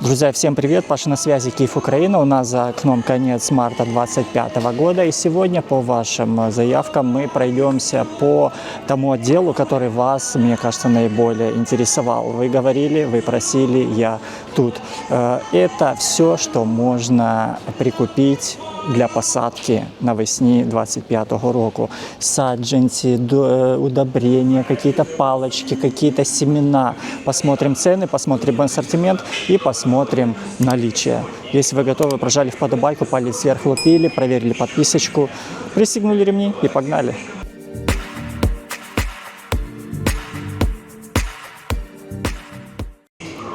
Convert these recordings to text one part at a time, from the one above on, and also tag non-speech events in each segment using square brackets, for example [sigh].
Друзья, всем привет! Паша на связи, Киев, Украина. У нас за окном конец марта 2025 года. И сегодня по вашим э, заявкам мы пройдемся по тому отделу, который вас, мне кажется, наиболее интересовал. Вы говорили, вы просили, я тут. Э, Это все, что можно прикупить для посадки навесні 25-го року. Саджанці, до- е, удобрения, какие-то палочки, какие-то семена. Посмотрим цены, посмотрим ассортимент и посмотрим наличие. Если вы готовы, прожали вподобайку, палец вверх лупили, проверили подписочку, пристегнули ремни и погнали.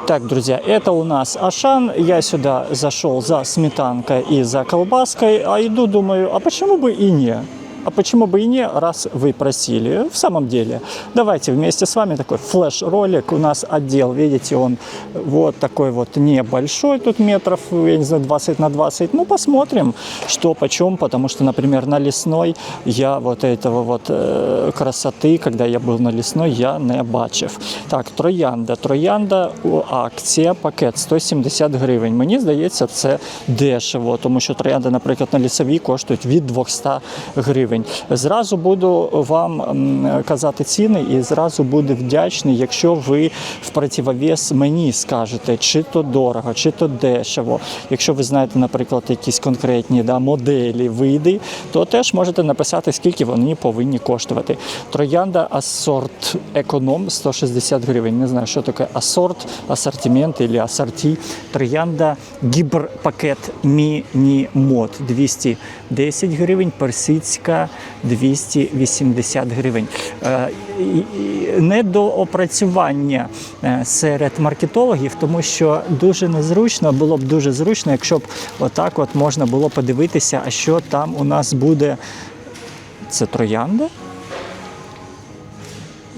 Так, друзья, это у нас Ашан. Я сюда зашел за сметанкой и за колбаской, а иду, думаю, а почему бы и не? А почему бы и не, раз вы просили? В самом деле, давайте вместе с вами такой флеш-ролик. У нас отдел, видите, он вот такой вот небольшой, тут метров, я не знаю, 20 на 20. Ну, посмотрим, что почем, потому что, например, на лесной я вот этого вот э, красоты, когда я был на лесной, я не бачив. Так, троянда. Троянда у акція, пакет 170 гривень. Мені здається, це дешево, тому що троянда, наприклад, на лісовій коштують від 200 гривень. Зразу буду вам казати ціни і зразу буду вдячний, якщо ви в противовес мені скажете, чи то дорого, чи то дешево. Якщо ви знаєте, наприклад, якісь конкретні да, моделі, види, то теж можете написати, скільки вони повинні коштувати. Троянда асорт економ 160 гривень. Не знаю, що таке асорт, асортимент або асорті. Троянда гібрпакет міні-мод 210 гривень, персидська 280 гривень. Е, Недоопрацювання е, серед маркетологів, тому що дуже незручно, було б дуже зручно, якщо б отак от можна було подивитися, а що там у нас буде. Це троянда?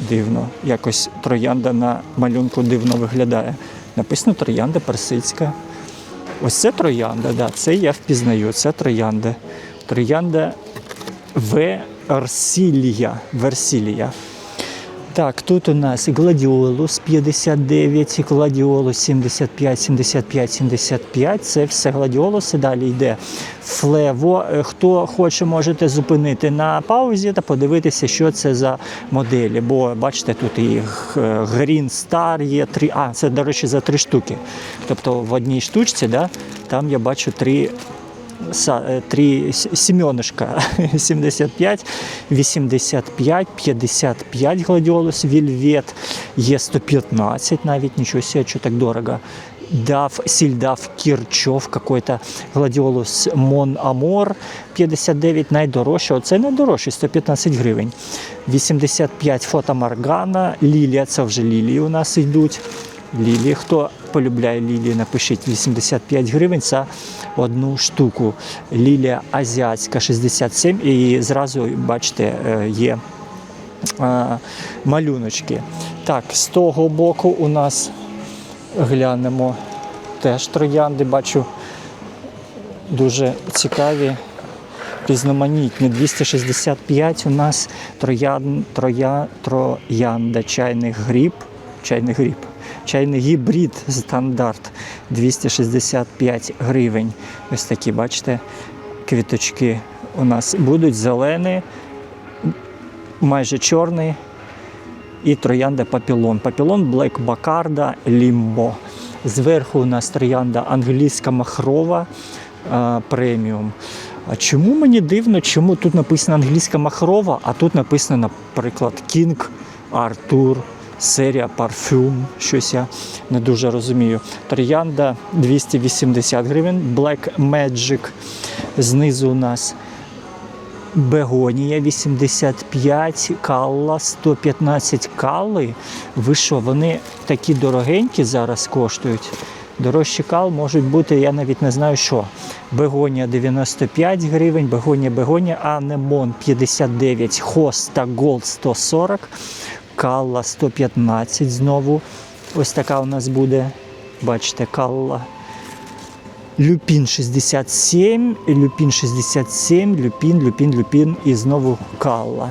Дивно. Якось троянда на малюнку дивно виглядає. Написано троянда персидська. Ось це троянда, да, це я впізнаю, це троянда. Троянда Версілія. Версілія. Так, тут у нас гладіолус 59, гладіолус 75, 75, 75. Це все гладіолуси. Далі йде флево. Е, Хто хоче, можете зупинити на паузі та подивитися, що це за моделі. Бо бачите, тут і г- Green Star є три. А, це, до речі, за три штуки. Тобто в одній штучці, да, там я бачу три е, три с- сімьонишка 75, 85, 55 гладіолус, Вільвет, є 115 навіть, нічого себе, що так дорого. Дав, сільдав Кірчов, какой-то гладіолус Мон Амор 59, найдорожче. Оце найдорожче, 115 гривень. 85 фото Маргана, Лілія, це вже лілії у нас йдуть. Лілії. Хто полюбляє лілії, напишіть 85 гривень за одну штуку. Лілія азіатська 67 і зразу бачите, е, є е, малюночки. Так, з того боку у нас глянемо теж троянди, бачу дуже цікаві. Різноманітні 265 у нас троян, троя, троянда, чайний гріб, чайний гріб, чайний гібрид стандарт 265 гривень. Ось такі, бачите, квіточки у нас будуть зелені, майже чорний і троянда папілон. Папілон Black Бакарда Лімбо. Зверху у нас троянда англійська махрова е, преміум. А чому мені дивно, чому тут написано англійська махрова, а тут написано, наприклад, King Arthur, серія парфюм. Щось я не дуже розумію. Троянда 280 гривень, Black Magic. Знизу у нас Бегонія 85, калла 115 калли. Ви що, вони такі дорогенькі зараз коштують? Дорожчі кал можуть бути, я навіть не знаю що. Бегонія 95 гривень, бегонія, бегонія, анемон 59, хоста голд 140, калла 115 знову. Ось така у нас буде. Бачите, калла. Люпін 67, люпін 67, люпін, люпін, люпін і знову калла.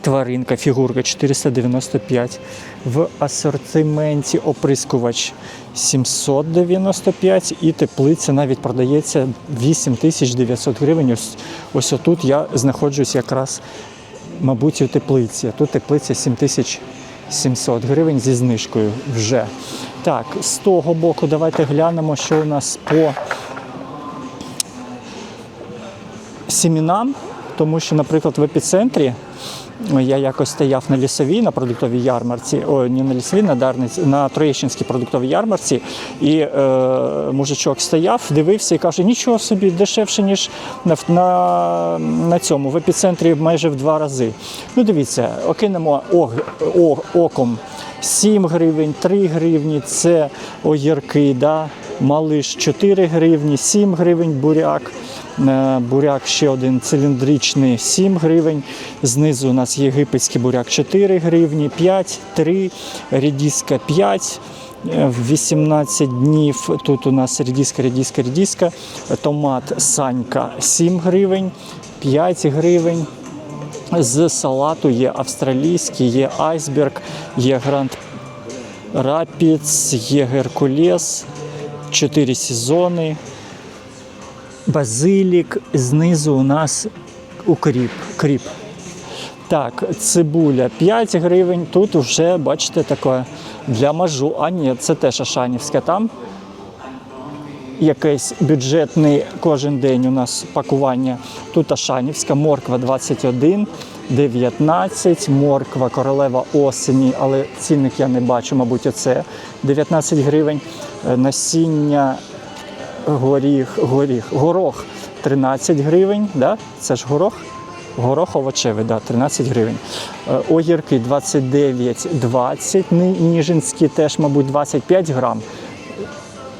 Тваринка, фігурка 495. В асортименті оприскувач 795 і теплиця навіть продається 8900 гривень. Ось, ось отут я знаходжусь якраз, мабуть, у теплиці. Тут теплиця 7700 гривень зі знижкою вже. Так, з того боку давайте глянемо, що у нас по сімінам, тому що, наприклад, в епіцентрі я якось стояв на лісовій, на продуктовій ярмарці, о, не на лісовій, на Дарниці, на Троєщинській продуктовій ярмарці, і е, мужичок стояв, дивився і каже, нічого собі, дешевше, ніж на, на, на цьому, в епіцентрі майже в два рази. Ну, дивіться, окинемо ог, о, оком 7 гривень, 3 гривні, це огірки, да? малиш 4 гривні, 7 гривень буряк. Е, Буряк ще один циліндричний 7 гривень. Знизу у нас єгипетський буряк 4 гривні, 5, 3, рідіска 5. е, 18 днів тут у нас рідіска, рідіска, рідіска. Томат Санька 7 гривень, 5 гривень. З салату є австралійський, є айсберг, є гранд рапіц, є геркулес, 4 сезони базилік, знизу у нас укріп, кріп. Так, цибуля 5 гривень. Тут вже, бачите, таке для мажу. А ні, це теж Ашанівська. Там якийсь бюджетний кожен день у нас пакування. Тут Ашанівська, морква 21, 19, морква королева осені, але цінник я не бачу, мабуть, оце 19 гривень. Е, Насіння горіх, горіх, горох 13 гривень, да? це ж горох. Горох овочевий, да, 13 гривень. Е, Огірки 29,20, Ни- ніжинські теж, мабуть, 25 грам.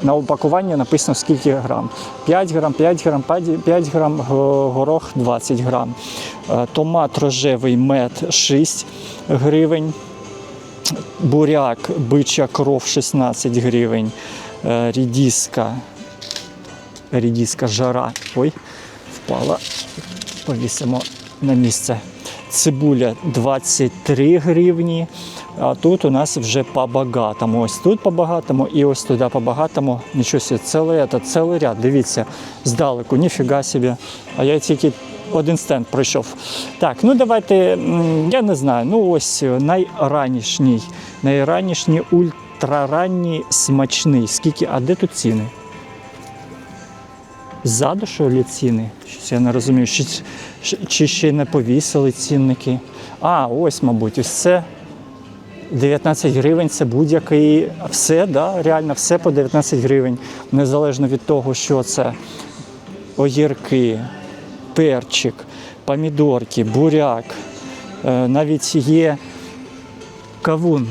На упакуванні написано скільки грам. 5 грам, 5 грам, 5 грам, горох 20 грам. Е, Томат рожевий мед 6 гривень. Буряк, бича кров 16 гривень. Е, Рідіска, рідіска жара. Ой, впала. Повісимо на місце. Цибуля 23 гривні. А тут у нас вже по-багатому. Ось тут по-багатому і ось туди по-багатому. Нічого собі, цілий, це, цілий ряд. Дивіться, здалеку, ніфіга собі. А я тільки один стенд пройшов. Так, ну давайте, я не знаю, ну ось найранішній, найранішній ультраранній смачний. Скільки, а де тут ціни? Ззаду ціни? Щось я не розумію. Чи, чи ще не повісили цінники? А, ось, мабуть, ось це 19 гривень це будь-який все, да, реально все по 19 гривень, незалежно від того, що це огірки, перчик, помідорки, буряк. Е, Навіть є кавун.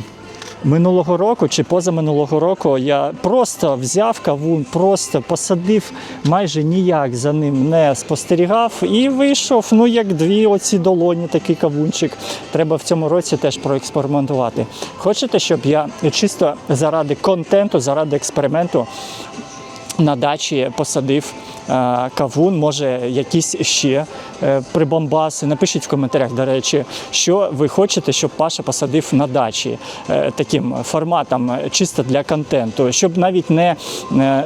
Минулого року чи позаминулого року я просто взяв кавун, просто посадив, майже ніяк за ним не спостерігав і вийшов, ну як дві оці долоні, такий кавунчик. Треба в цьому році теж проекспериментувати. Хочете, щоб я чисто заради контенту, заради експерименту на дачі посадив е, кавун, може якісь ще е, прибамбаси. Напишіть в коментарях, до речі, що ви хочете, щоб Паша посадив на дачі е, таким форматом, чисто для контенту, щоб навіть не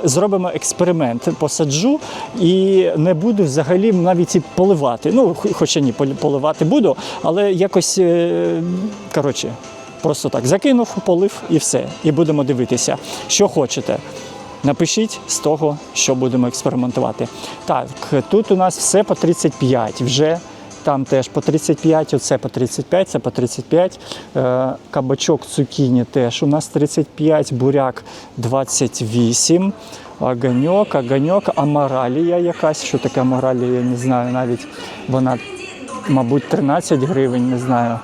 зробимо експеримент, посаджу і не буду взагалі навіть і поливати. Ну, хоча ні, пол- поливати буду, але якось коротше. Просто так закинув, полив і все. І будемо дивитися, що хочете. Напишіть з того, що будемо експериментувати. Так, тут у нас все по 35 вже. Там теж по 35, оце по 35, це по 35. Е, кабачок цукіні теж у нас 35, буряк 28, огоньок, огоньок, амаралія якась. Що таке амаралія, я не знаю навіть. Вона, мабуть, 13 гривень, не знаю.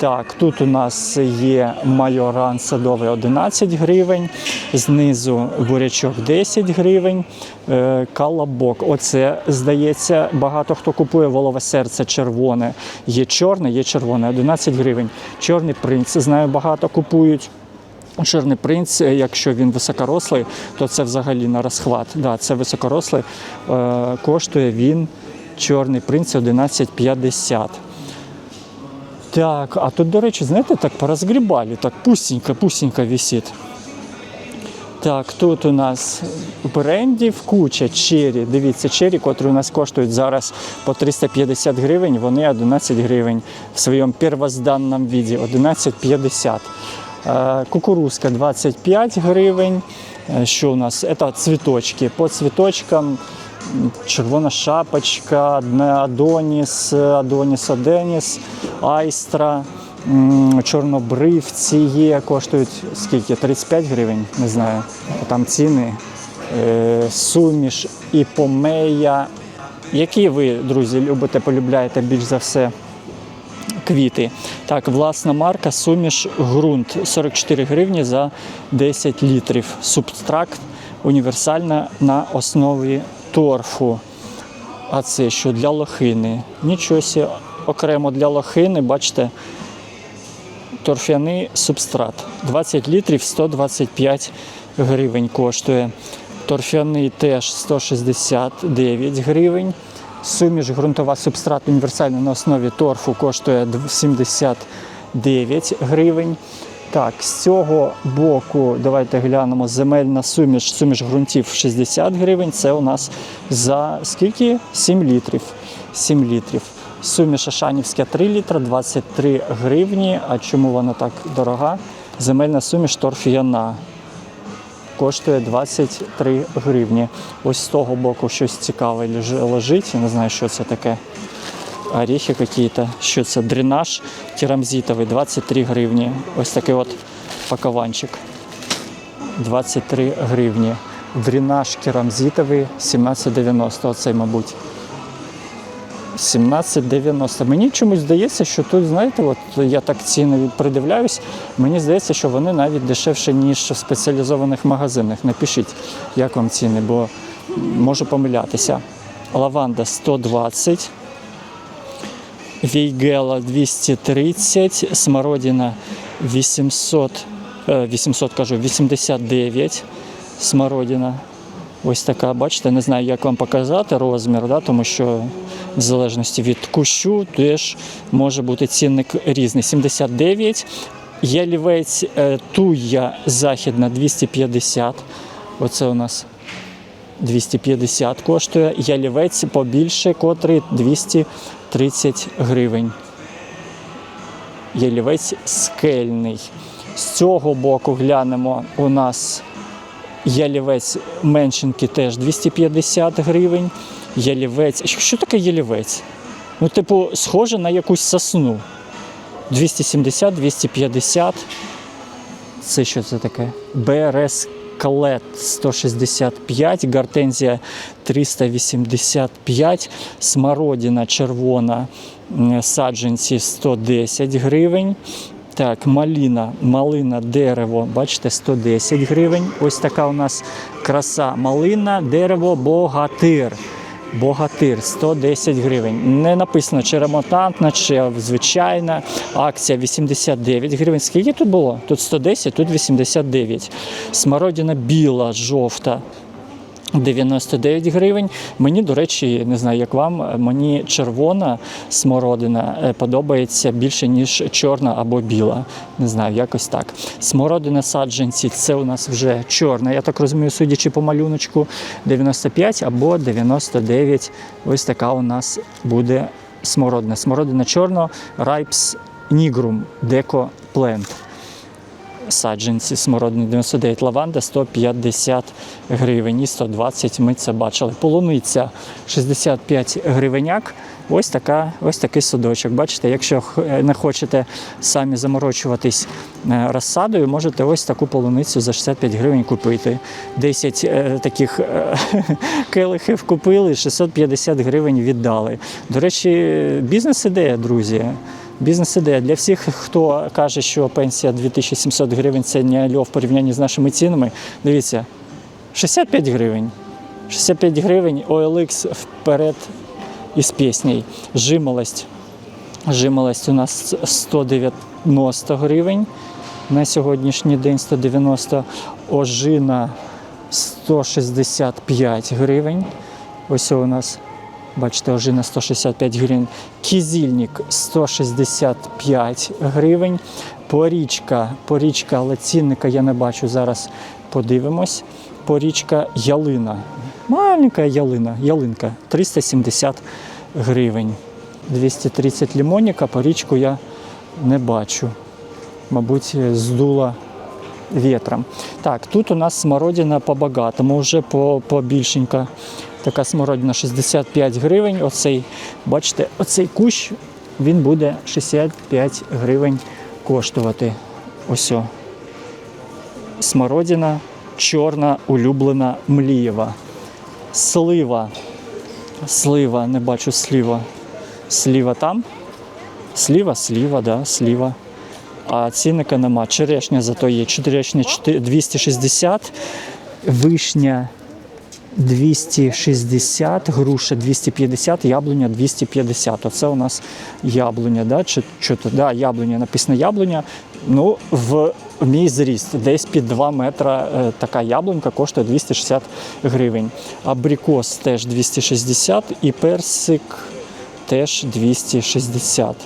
Так, тут у нас є майоран садовий 11 гривень, знизу бурячок 10 гривень, е, калабок. Оце, здається, багато хто купує волове серце червоне. Є чорне, є червоне, 11 гривень. Чорний принц, знаю, багато купують. Чорний принц, е, якщо він високорослий, то це взагалі на розхват. Да, це високорослий. Е, коштує він чорний принц 11,50. Так, а тут, до речі, знаєте, так порозгрібали, так пустенько, пустенько висить. Так, тут у нас брендів куча чері. Дивіться, чері, котрі у нас коштують зараз по 350 гривень, вони 11 гривень в своєму первозданному віді 11,50. Е, Кукурузка 25 гривень. Е, Що у нас? Це цвіточки. По цвіточкам червона шапочка, Адоніс, Адоніс Оденіс, Айстра. Чорнобривці є, коштують скільки? 35 гривень, не знаю. Там ціни. Е, Суміш і помея. Які ви, друзі, любите, полюбляєте більш за все квіти? Так, власна марка Суміш ґрунт 44 гривні за 10 літрів. Субстракт універсальна на основі торфу. А це що для лохини? Нічого окремо для лохини, бачите, торфяний субстрат. 20 літрів 125 гривень коштує. Торфяний теж 169 гривень. Суміш ґрунтова субстрат універсальний на основі торфу коштує 79 гривень. Так, з цього боку давайте глянемо земельна суміш, суміш ґрунтів 60 гривень. Це у нас за скільки? 7 літрів. 7 літрів. Суміш Ашанівська 3 літра, 23 гривні. А чому вона так дорога? Земельна суміш торф'яна коштує 23 гривні. Ось з того боку щось цікаве лежить. Я не знаю, що це таке. Орехи какие-то. Що це? Дренаж керамзитовий 23 гривні. Ось такий от пакованчик. 23 гривні. Дренаж керамзитовий 17,90. Оцей, мабуть. 17,90. Мені чомусь здається, що тут, знаєте, от я так ціни придивляюсь, мені здається, що вони навіть дешевші, ніж в спеціалізованих магазинах. Напишіть, як вам ціни, бо можу помилятися. Лаванда 120, Вейгела 230, Смородина 800, е, 800 кажу, 89 смородина. Ось така, бачите, не знаю, як вам показати розмір, да, тому що в залежності від кущу теж може бути цінник різний. 79, ялівець е, туя західна 250. Оце у нас 250 коштує. Ялівець побільше, котрий 230 гривень. Ялівець скельний. З цього боку глянемо у нас ялівець меншенки теж 250 гривень. Ялівець. Що таке ялівець? Ну, типу, схоже на якусь сосну. 270, 250. Це що це таке? БРС Калет 165, гортензія 385, смородина червона саджанці 110 гривень. Так, маліна, малина, дерево, бачите, 110 гривень. Ось така у нас краса. Малина, дерево, богатир. Богатир 110 гривень. Не написано, чи ремонтантна, чи звичайна. Акція 89 гривень. Скільки тут було? Тут 110, тут 89. Смородина біла, жовта. 99 гривень. Мені, до речі, не знаю, як вам, мені червона смородина е, подобається більше, ніж чорна або біла. Не знаю, якось так. Смородина саджанці це у нас вже чорна. Я так розумію, судячи по малюночку, 95 або 99. Ось така у нас буде смородина. Смородина чорно, райпс нігрум, деко плент саджанці смородини 99, лаванда 150 гривень і 120 ми це бачили. Полуниця 65 гривеняк. Ось, така, ось такий садочок. Бачите, якщо х- не хочете самі заморочуватись е, розсадою, можете ось таку полуницю за 65 гривень купити. 10 е, таких е, [laughs] келихів купили, 650 гривень віддали. До речі, бізнес-ідея, друзі. Бізнес-ідея для всіх, хто каже, що пенсія 2700 гривень це не альо в порівнянні з нашими цінами. Дивіться, 65 гривень. 65 гривень OLX вперед із піснею. Жимолость. Жимолость у нас 190 гривень. На сьогоднішній день 190. Ожина 165 гривень. Ось у нас Бачите, ожина 165 гривень. Кізільник 165 гривень. Порічка, порічка, але цінника я не бачу. Зараз подивимось. Порічка ялина. Маленька ялина, ялинка 370 гривень. 230 лимонника, порічку я не бачу. Мабуть, здула вітром. Так, тут у нас смородина по-багатому, вже по, побільшенька. Така смородина 65 гривень. Оцей, бачите, оцей кущ він буде 65 гривень коштувати. Ось. Смородина, чорна, улюблена млієва. Слива. Слива, не бачу сліва. Сліва там. Сліва, сліва, да, сліва. А цінника нема. Черешня зато є. Черешня 4 260, вишня 260, груша 250, яблуня 250. Оце у нас яблуня, да? Чи то? Да, яблуня, написано яблуня. Ну, в мій зріст, десь під 2 метра е, така яблунька коштує 260 гривень. Абрикос теж 260 і персик теж 260.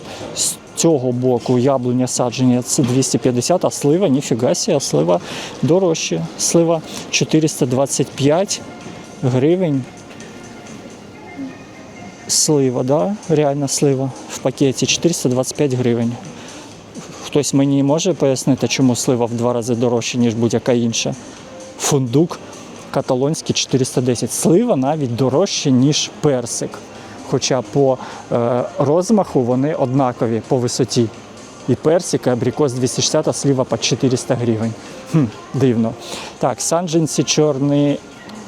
Цього боку яблуня садження це 250, а слива, ніфіга сі, а слива дорожче. Слива 425 гривень. Слива, да? реальна слива в пакеті 425 гривень. Хтось мені може пояснити, чому слива в два рази дорожче, ніж будь-яка інша. Фундук каталонський 410. Слива навіть дорожче, ніж персик. Хоча по е, розмаху вони однакові по висоті. І персик, і абрикос 260, а слива по 400 гривень. Хм, дивно. Так, саджанці чорні,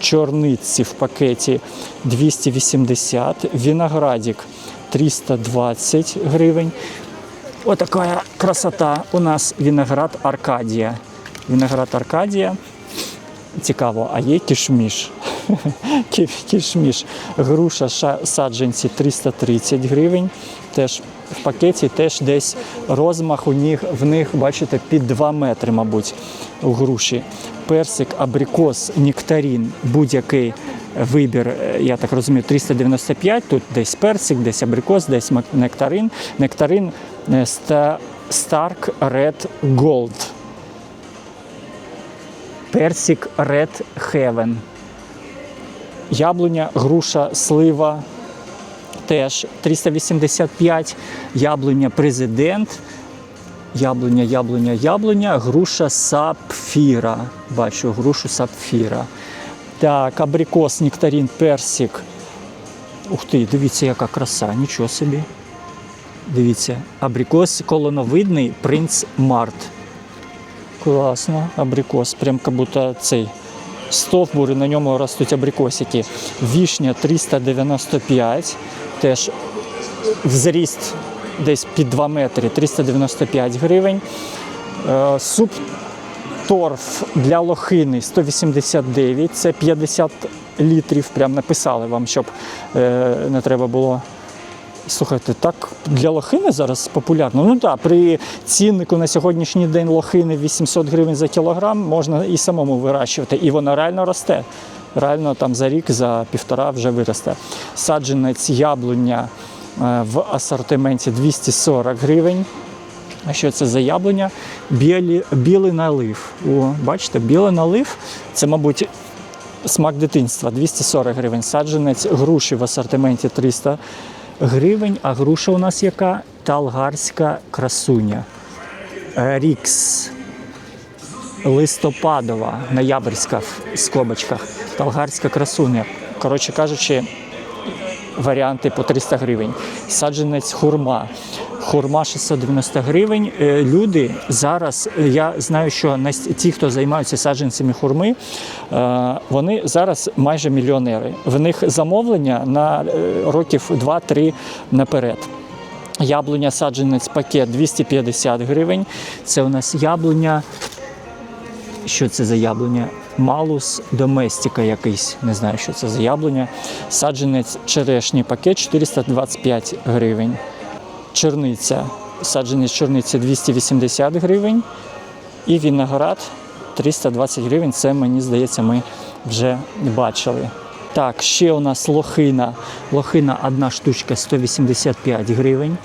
чорниці в пакеті 280, виноградик 320 гривень. Отака красота. У нас виноград Аркадія. Виноград Аркадія. Цікаво, а є кішміш. [laughs] Кі- Кішміш. Груша ша- саджанці 330 гривень. Теж в пакеті теж десь розмах у них, в них, бачите, під 2 метри, мабуть, у груші. Персик, абрикос, нектарін, будь-який вибір, е, я так розумію, 395. Тут десь персик, десь абрикос, десь нектарин. Нектарин е, Stark Red Gold. Персик Red Heaven. Яблуня, груша, слива теж 385. Яблуня президент. Яблуня, яблуня, яблуня, груша сапфіра. Бачу грушу сапфіра. Так, абрикос, нектарин, персик. Ух ти, дивіться, яка краса, нічого собі. Дивіться, абрикос колоновидний принц Март. Класно, абрикос. Прям як будто цей стовбур, і на ньому ростуть абрикосики. Вішня 395, теж в зріст десь під 2 метри, 395 гривень. Е, Суп торф для лохини 189, це 50 літрів. Прям написали вам, щоб е, не треба було. Слухайте, так для лохини зараз популярно. Ну так, при ціннику на сьогоднішній день лохини 800 гривень за кілограм можна і самому вирощувати. І вона реально росте. Реально там за рік, за півтора вже виросте. Саджанець яблуня е, в асортименті 240 гривень. А що це за яблуня? Білі, білий налив. О, бачите, білий налив це, мабуть, смак дитинства 240 гривень. Саджанець груші в асортименті 300 гривень. А груша у нас яка? Талгарська красуня. Е, Рікс. Листопадова, ноябрьська в скобочках. Талгарська красуня. Коротше кажучи, варіанти по 300 гривень. Саджанець хурма. Хурма 690 гривень. Е, Люди зараз, е, я знаю, що ті, хто займаються саджанцями хурми, е, вони зараз майже мільйонери. В них замовлення на років 2-3 наперед. Яблуня саджанець пакет 250 гривень. Це у нас яблуня. Що це за яблуня? Малус доместика якийсь. Не знаю, що це за яблуня. Саджанець черешні пакет 425 гривень. Черниця. Саджанець чорниці 280 гривень. І виноград 320 гривень. Це, мені здається, ми вже бачили. Так, ще у нас лохина. Лохина одна штучка 185 гривень.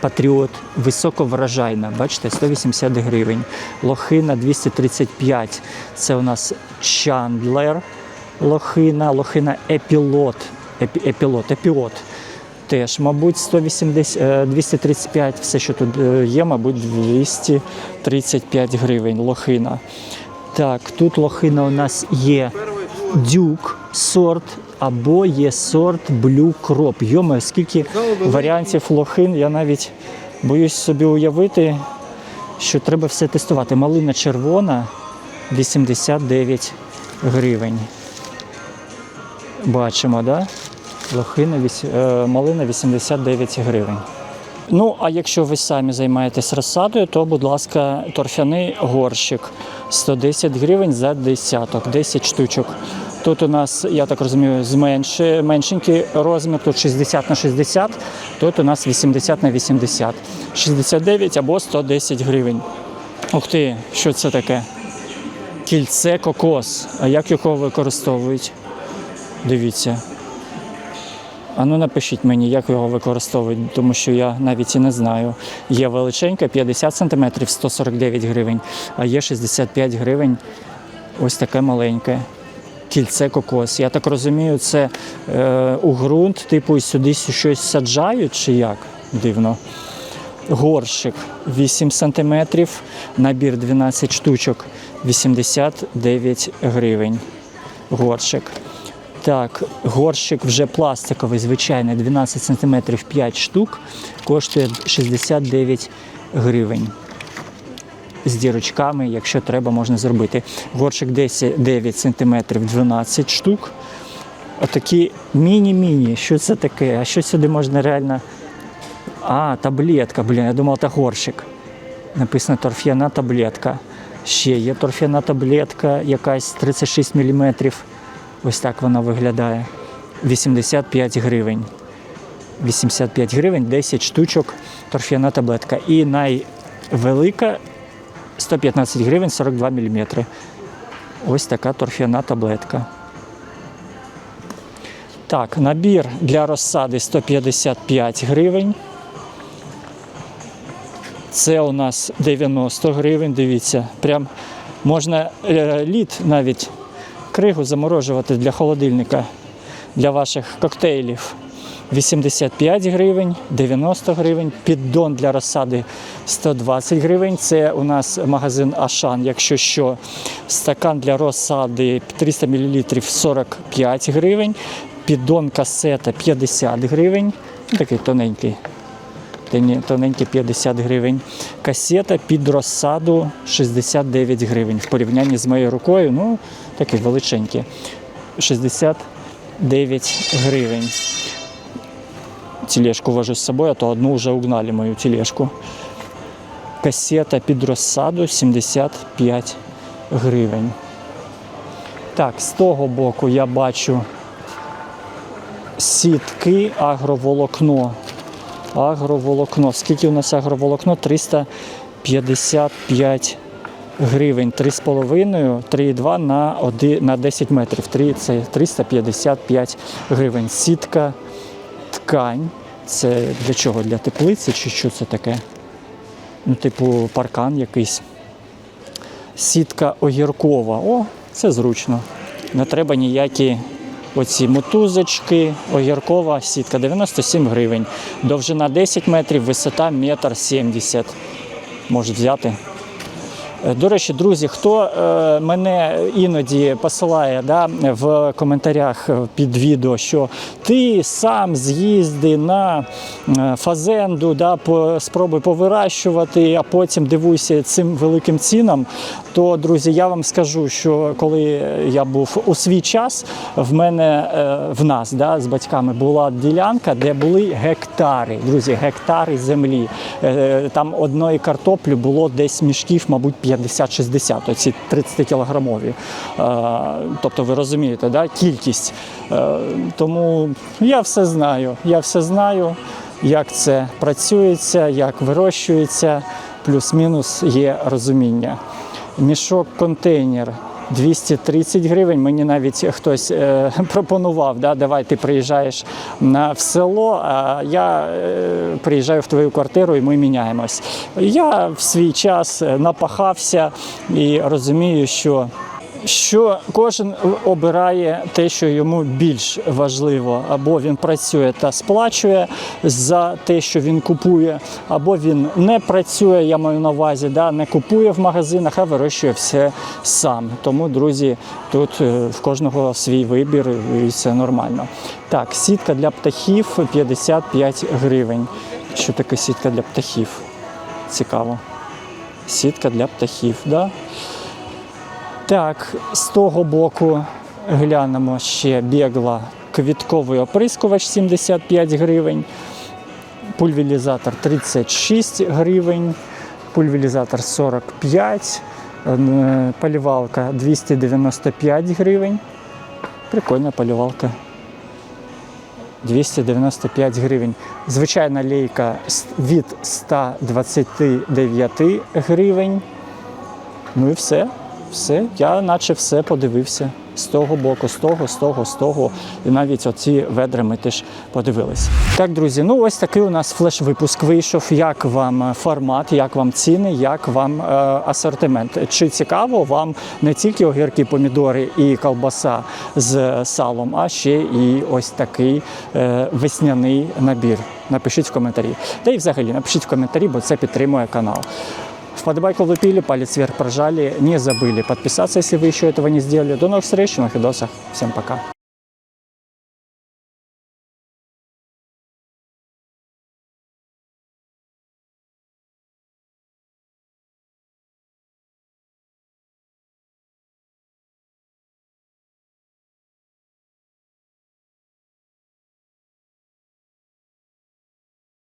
Патріот високоврожайна, бачите, 180 гривень. Лохина 235. Це у нас Чандлер. Лохина, лохина епілот. Епі, епілот, епіот. Теж, мабуть, 180, е, 235, все, що тут е, є, мабуть, 235 гривень лохина. Так, тут лохина у нас є дюк сорт або є сорт Crop. Йома, скільки варіантів лохин, я навіть боюсь собі уявити, що треба все тестувати. Малина червона 89 гривень. Бачимо, да? Лохина, е, малина 89 гривень. Ну, а якщо ви самі займаєтесь розсадою, то, будь ласка, торфяний горщик 110 гривень за десяток, 10 штучок. Тут у нас, я так розумію, зменши, меншенький розмір, тут 60 на 60, тут у нас 80 на 80. 69 або 110 гривень. Ух ти, що це таке? Кільце кокос. А як його використовують? Дивіться. А ну напишіть мені, як його використовують, тому що я навіть і не знаю. Є величенька 50 см 149 гривень, а є 65 гривень ось таке маленьке. Кільце кокос. Я так розумію, це е, у ґрунт, типу, сюди щось саджають чи як? Дивно. Горщик 8 см, набір 12 штучок 89 гривень. Горщик. Так, горщик вже пластиковий, звичайний, 12 см 5 штук, коштує 69 гривень. З дірочками, якщо треба, можна зробити. Горщик 10, 9 см 12 штук. Отакі міні-міні. Що це таке? А що сюди можна реально. А, таблетка, блін, я думав, це горщик. Написано торф'яна таблетка. Ще є торф'яна таблетка, якась 36 мм. Ось так вона виглядає. 85 гривень. 85 гривень, 10 штучок торф'яна таблетка. І найвелика 115 гривень 42 мм. Ось така торф'яна таблетка. Так, набір для розсади 155 гривень. Це у нас 90 гривень, дивіться. Прям можна е, лід навіть кригу заморожувати для холодильника, для ваших коктейлів. 85 гривень, 90 гривень, піддон для розсади 120 гривень. Це у нас магазин Ашан, якщо що. Стакан для розсади 300 мл 45 гривень, піддон касета 50 гривень. Такий тоненький. Тоненький 50 гривень. Касета під розсаду 69 гривень. В порівнянні з моєю рукою, ну, такий величенький. 69 гривень. Тележку вожу з собою, а то одну вже угнали мою тележку. Касета під розсаду 75 гривень. Так, з того боку я бачу сітки, агроволокно. Агроволокно. Скільки у нас агроволокно? 355 гривень. 3,5, 3,2 на, 1, на 10 метрів. 3, це 355 гривень. Сітка, ткань. Це для чого? Для теплиці чи що це таке? Ну, типу паркан якийсь. Сітка огіркова. О, це зручно. Не треба ніякі оці мотузочки, огіркова сітка 97 гривень. Довжина 10 метрів, висота 1,70 м. Можуть взяти. Е, До речі, друзі, хто е, мене іноді посилає да, в коментарях е, під відео, що ти сам з'їзди на фазенду, да, спробуй повирощувати, а потім дивуйся цим великим цінам, то, друзі, я вам скажу, що коли я був у свій час, в мене в нас да, з батьками була ділянка, де були гектари, друзі, гектари землі. Там одної картоплі було десь мішків, мабуть, 50-60, оці 30-кілограмові. Тобто ви розумієте, да, кількість. Е, Тому я все знаю. Я все знаю, як це працюється, як вирощується, плюс-мінус є розуміння. Мішок контейнер 230 гривень. Мені навіть хтось е, [laughs] пропонував, да, давай ти приїжджаєш на, в село, а я е, приїжджаю в твою квартиру і ми міняємось. Я в свій час е, напахався і розумію, що що кожен обирає те, що йому більш важливо, або він працює та сплачує за те, що він купує, або він не працює, я маю на увазі, да, не купує в магазинах, а вирощує все сам. Тому, друзі, тут е, в кожного свій вибір і це нормально. Так, сітка для птахів 55 гривень. Що таке сітка для птахів? Цікаво. Сітка для птахів, да? Так, з того боку глянемо ще бігла квітковий оприскувач 75 гривень, пульверізатор 36 гривень, пульверізатор 45, е, полівалка 295 гривень. Прикольна полівалка. 295 гривень. Звичайна лейка від 129 гривень. Ну і все. Все. Я наче все подивився. З того боку, з того, з того, з того. І навіть оці ведра ми теж подивились. Так, друзі, ну ось такий у нас флеш-випуск вийшов. Як вам е, формат, як вам ціни, як вам е, асортимент? Чи цікаво вам не тільки огірки, помідори і колбаса з салом, а ще і ось такий е, весняний набір? Напишіть в коментарі. Та й взагалі напишіть в коментарі, бо це підтримує канал. Вподобайку влепили, палец вверх прожали. Не забыли подписаться, если вы еще этого не сделали. До новых встреч, новых видосах. Всем пока.